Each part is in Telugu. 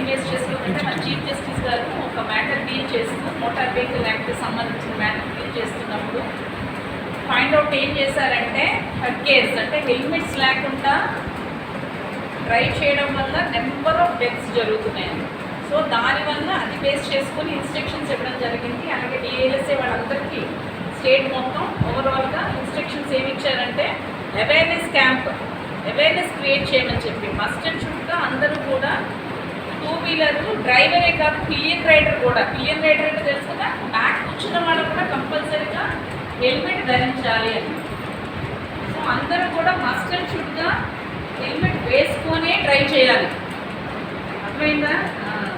ఏం చేసుకుంటే మన చీఫ్ జస్టిస్ గారు ఒక మ్యాటర్ డీల్ చేస్తూ మోటార్ వెహికల్ యాక్ట్ సంబంధించిన మ్యాటర్ డీల్ చేస్తున్నప్పుడు ఫైండ్ అవుట్ ఏం చేశారంటే హెడ్ కేర్స్ అంటే హెల్మెట్స్ లేకుండా డ్రైవ్ చేయడం వల్ల నెంబర్ ఆఫ్ డెత్స్ జరుగుతున్నాయి. సో దానివల్ల అది బేస్ చేసుకుని ఇన్స్ట్రక్షన్స్ ఇవ్వడం జరిగింది. అలాగే డిఏఎస్ఏ వాళ్ళందరికీ స్టేట్ మొత్తం ఓవరాల్గా ఇన్స్ట్రక్షన్స్ ఏమి ఇచ్చారంటే అవేర్నెస్ క్యాంప్ అవేర్నెస్ క్రియేట్ చేయమని చెప్పి మస్ట్ అండ్ షుడ్గా అందరూ కూడా టూ వీలర్ డ్రైవరే కాదు పిలియన్ రైడర్ కూడా. పిలియన్ రైడర్ అంటే తెలుసు కదా బ్యాక్ కూర్చున్న వాళ్ళు కూడా కంపల్సరీగా హెల్మెట్ ధరించాలి అని. సో అందరూ కూడా మస్ట్ అండ్ షుడ్గా హెల్మెట్ వేసుకొనే డ్రైవ్ చేయాలి. అర్థమైందా?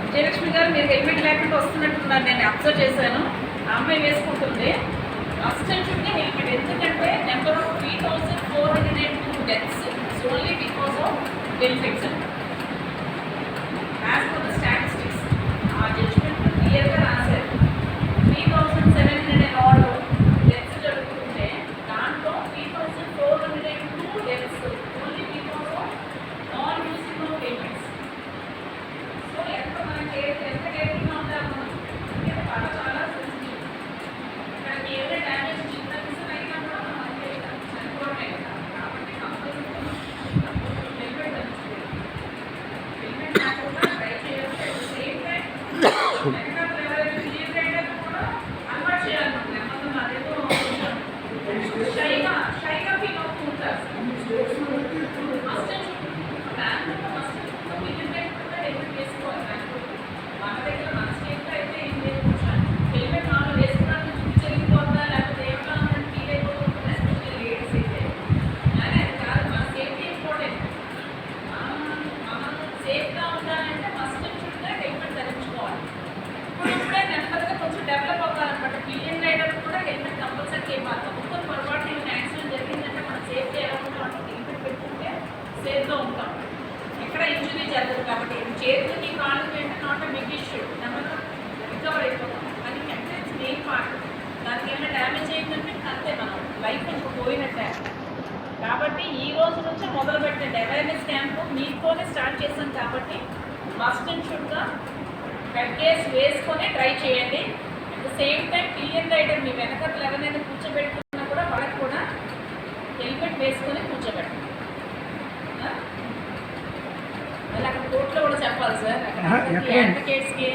విజయలక్ష్మి గారు మీరు హెల్మెట్ లేకుండా వస్తున్నట్టున్నారు నేను అబ్జర్వ్ చేశాను. ఆ అమ్మాయి వేసుకుంటుంది మస్ట్ అండ్ షుడ్గా హెల్మెట్ ఎందుకంటే number of three thousand four hundred and two deaths. Only because of health exam for the statistics ఆ జడ్జ్మెంట్ క్లియర్గా రాశారు three thousand seven hundred and all deaths జరుగుతుంటే దాంట్లో three thousand four hundred and two deaths only because of non using of payments so ఎంత మనం కేర్ ఎంత కేర్ఫుల్గా ఉంటాము అంటే చాలా చాలా సెన్సిటివ్ ఇక్కడికి ఏదైనా డ్యామేజ్ చిన్న మిషన్ అయినా కూడా మనం అంటే చనిపోవడమే కదా కాబట్టి కంపల్సరీ హెల్మెట్ ధరించుకోవాలి హెల్మెట్ లేకుండా డ్రైవ్ చేయాలి అట్ ద సేమ్ టైం వెనకాల ఎవరైనా క్లియర్ రైడర్ కూడా అలవాటు చేయాలన్నమాట నెమ్మదిగా అదేదో కొంచెం షైగా షైగా ఫీల్ అవుతూ ఉంటారు మస్ట్ బ్యాంకులో మస్ట్ క్లియర్ రైడర్ కూడా హెల్మెట్ వేసుకోవాలి బ్యాంకులో మన దగ్గర మన స్టేట్లో అయితే ఏం లేదు కొంచెం హెల్మెట్ మామూలు వేసుకున్నట్టు చుట్టూ జరిగిపోతుందా లేకపోతే ఏమన్నా ఉందని ఫీల్ అయిపోతూ ఉంటుంది ఎస్పెషల్లీ లేడీస్ అయితే కానీ అది కాదు మన సేఫ్టీ ఇంపార్టెంట్ మనం సేఫ్గా ఉండాలంటే మస్ట్ అండ్ షుడ్గా హెల్మెట్ ధరించుకోవాలి ఇప్పుడే నెమ్మదిగా కొంచెం డెవలప్ అవ్వాలన్నమాట. పిలియన్ రైడర్ కూడా హెల్మెట్ కంపల్సరీ ఇవ్వాలి ఒక్కొక్క పొరపాటు నేను యాక్సిడెంట్ జరిగిందంటే మనం సేఫ్ చేయాలనుకుంటే మనం హెల్మెట్ పెట్టుకుంటే సేఫ్గా ఉంటాం. ఎక్కడ ఇంజురీ జరగదు కాబట్టి. చేతులకి నీ అంటే నాట్ బిగ్ ఇష్యూ. నెమ్మదిగా రికవర్ అయిపోతాం. అది అంటే మెయిన్ పార్ట్. దానికి ఏమైనా డ్యామేజ్ అయిందంటే అంతే మనం. లైఫ్ ఇంకా పోయినట్టే. కాబట్టి ఈ రోజు నుంచి మొదలు పెట్టండి. అవేర్నెస్ క్యాంప్ మీతోనే స్టార్ట్ చేశాం కాబట్టి మస్ట్ అండ్ షుడ్గా కట్ కేస్ వేసుకొని ట్రై చేయండి. సేమ్ టైం క్లియర్ రైడర్ మీ వెనకాల ఎవరైనా కూర్చోబెట్టుకున్నా కూడా వాళ్ళకి కూడా హెల్మెట్ వేసుకొని కూర్చోబెట్టండి ఆ? మళ్ళీ అక్కడ కోర్టులో కూడా చెప్పాలి సార్ అక్కడ? అడ్వకేట్స్కి